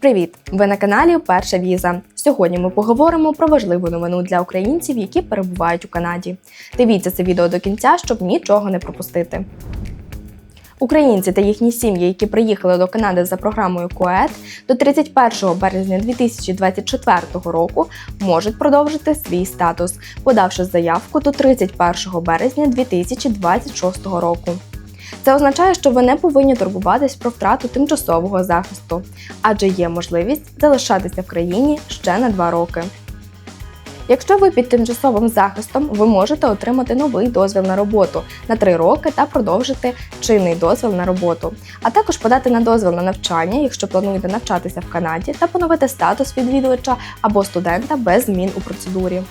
Привіт! Ви на каналі Перша Віза. Сьогодні ми поговоримо про важливу новину для українців, які перебувають у Канаді. Дивіться це відео до кінця, щоб нічого не пропустити. Українці та їхні сім'ї, які приїхали до Канади за програмою КОЕД, до 31 березня 2024 року можуть продовжити свій статус, подавши заявку до 31 березня 2026 року. Це означає, що ви не повинні турбуватись про втрату тимчасового захисту, адже є можливість залишатися в країні ще на 2 роки. Якщо ви під тимчасовим захистом, ви можете отримати новий дозвіл на роботу на 3 роки та продовжити чинний дозвіл на роботу, а також подати на дозвіл на навчання, якщо плануєте навчатися в Канаді, та поновити статус відвідувача або студента без змін у процедурі.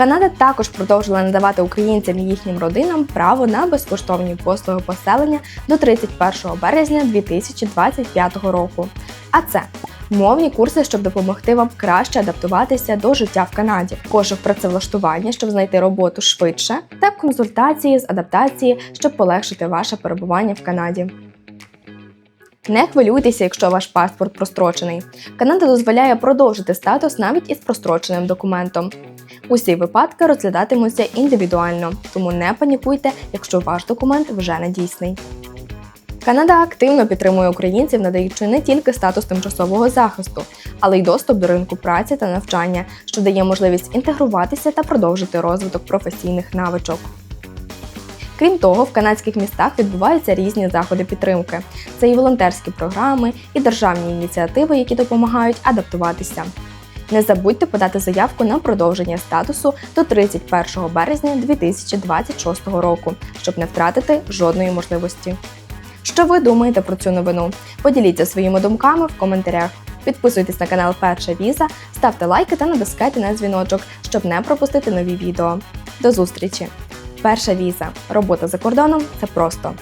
Канада також продовжила надавати українцям і їхнім родинам право на безкоштовні послуги поселення до 31 березня 2025 року. А це мовні курси, щоб допомогти вам краще адаптуватися до життя в Канаді, пошук працевлаштування, щоб знайти роботу швидше, та консультації з адаптації, щоб полегшити ваше перебування в Канаді. Не хвилюйтеся, якщо ваш паспорт прострочений. Канада дозволяє продовжити статус навіть із простроченим документом. Усі випадки розглядатимуться індивідуально, тому не панікуйте, якщо ваш документ вже не дійсний. Канада активно підтримує українців, надаючи не тільки статус тимчасового захисту, але й доступ до ринку праці та навчання, що дає можливість інтегруватися та продовжити розвиток професійних навичок. Крім того, в канадських містах відбуваються різні заходи підтримки. Це і волонтерські програми, і державні ініціативи, які допомагають адаптуватися. Не забудьте подати заявку на продовження статусу до 31 березня 2026 року, щоб не втратити жодної можливості. Що ви думаєте про цю новину? Поділіться своїми думками в коментарях. Підписуйтесь на канал Перша Віза, ставте лайки та натискайте на дзвіночок, щоб не пропустити нові відео. До зустрічі! Перша віза. Робота за кордоном це просто.